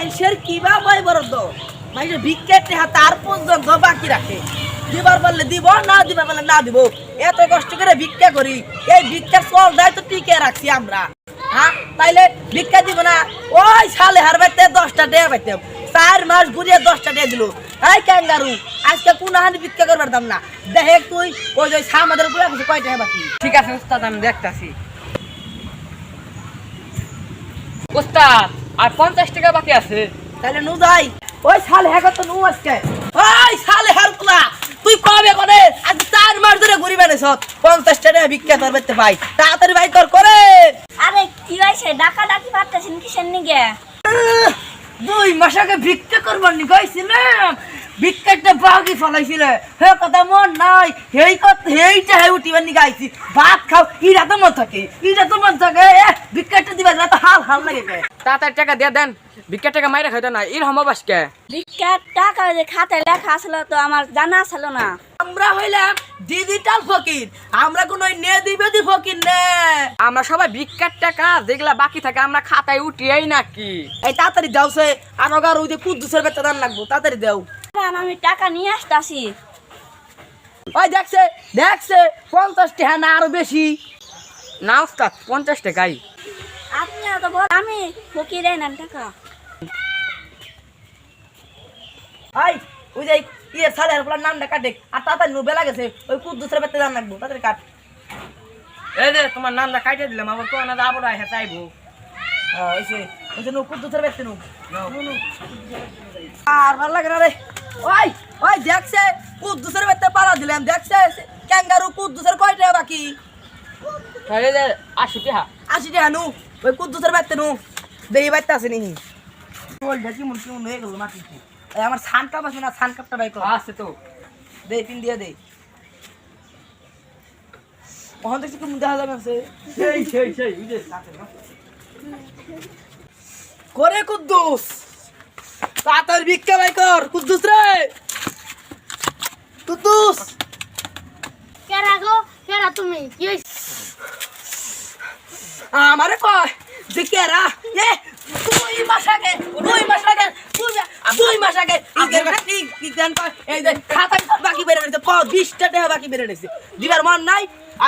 মানুষের কিবা বই বরদ মানুষের ভিক্ষেটে তার পর্যন্ত বাকি রাখে? দিবার বললে দিব, না দিবার বললে না দিব। এত কষ্ট করে ভিক্ষা করি, এই ভিক্ষা চল দেয় তো টিকে রাখছি আমরা। হ্যাঁ তাইলে ভিক্ষা দিব না। ওই সালে হার বাইতে দশটা টাকা পাইতাম। চার মাস ঘুরিয়ে দশটা টাকা দিল। এই ক্যাঙ্গারু, আজকে কোন হানি ভিক্ষা করবার দাম না। দেখে তুই, ওই যে সামাদের উপরে কিছু কয় টাকা বাকি? ঠিক আছে, উস্তাদ, আমি দেখতাছি। উস্তাদ! আর পঞ্চাশ টাকা বাকি আছে। তাহলে নু যাই। ওই সালে হ্যাঁ তো নু আজকে? ওই সালে পোলা তুই কবে করে? আজ চার মাস ধরে ঘুরি বেড়েছ পঞ্চাশ টাকা ভিক্ষা তোর বেতে ভাই তাড়াতাড়ি ভাই তোর করে। আরে কি হয়েছে? ডাকা ডাকি পারতেছেন কিসের নিগে? দুই মাস আগে ভিক্ষা করবার নি গাইছিলাম ভিক্ষাটা বাগি ফলাইছিল। হে কথা মন নাই। হেই হেইটা হে উঠিবার ভাত খাও ইরা তো মন থাকে। ইরা তো মন থাকে। এ ভিক্ষাটা দিবা তো হাল হাল লাগে তাড়াতাড়ি টাকা দিয়ে দেন। ভিক্ষা টাকা মাইরে খাইতো না এর হমবাসকে ভিক্ষার টাকা যে খাতায় লেখা আসলো তো আমার জানা ছিল না। আমরা হইলাম ডিজিটাল ফকির। আমরা কোন ওই নে দিবে দি ফকির নে। আমরা সবাই ভিক্ষার টাকা যেগুলা বাকি থাকে আমরা খাতায় উঠিয়েই নাকি? এই তাড়াতাড়ি যাও সে। আনগার ওই যে কুদ্দুসের বেতন দান লাগবো। তাড়াতাড়ি দাও আমি টাকা নিয়ে আসতাছি। ওই দেখছে দেখছে পঞ্চাশ টাকা না আরও বেশি? না উস্তাদ পঞ্চাশ টাকাই। আপনি তো বল আমি ফকিরে নেন টাকা। ওই ওই যে ইয়ে আর নামটা কাটে আর তাড়াতাড়ি বেলা গেছে ওই কুদ্দুসের বেতন দান লাগবো তাড়াতাড়ি কাট। এই যে তোমার নামটা কাটে দিলাম আমার তো না আবার আহে চাইব। হ্যাঁ, ওই সে ওই যে নো কুদ্দুসের বেতন নো নো, নো। আর ভালো লাগে না রে। ওই ওই দেখছে কুদ্দুসের বেতন পালা দিলাম দেখছে? ক্যাঙ্গারু কুদ্দুসের কয় টাকা বাকি? আশি টাকা। আশি টাকা নু ওই কুদ্দুসের বাইতে নু। দেখি বাইতে আছে নি কি হয়ে গেল মাটিতে। আমার সান কাপ আছে না সান কাপটা বাইক আছে তো। দে পিন দিয়ে দে। ওখান থেকে কি দেখা যাবে আছে সেই সেই সেই করে কুদ্দুস! তাতার ভিক্ষা বাই কর কুদ্দুস রে। কুদ্দুস। কেরা গো? কেরা তুমি? কি হইছে? আমারে কয় যে কেরা? এ দুই মাস আগে দুই মাস আগে দুই মাস আগে ঈদের বেলা কি কি গান কয় এই যে খাতায় বাকি বেড়ে গেছে ক বিশটা টাকা বাকি বেড়ে গেছে দিবার মন নাই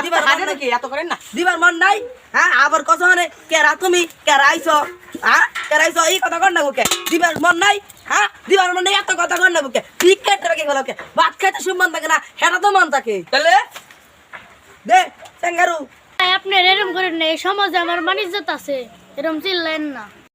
দিবার মন নাকি? এত করেন না। দিবার মন নাই? হ্যাঁ আবার কত মানে কেরা তুমি কেরা আইছো? হ্যাঁ কেরা আইছো? এই কথা কর না বুকে। দিবার মন নাই? হ্যাঁ দিবার মন নাই এত কথা কর না বুকে। ক্রিকেট গেল কে ভাত খাইতে সুমন থাকে না হেটা তো মন থাকে। তাহলে? দে চেঙ্গারু আপনার এরম করেন না এই সমাজে আমার মানিজ্যত আছে এরম চিল্লেন না।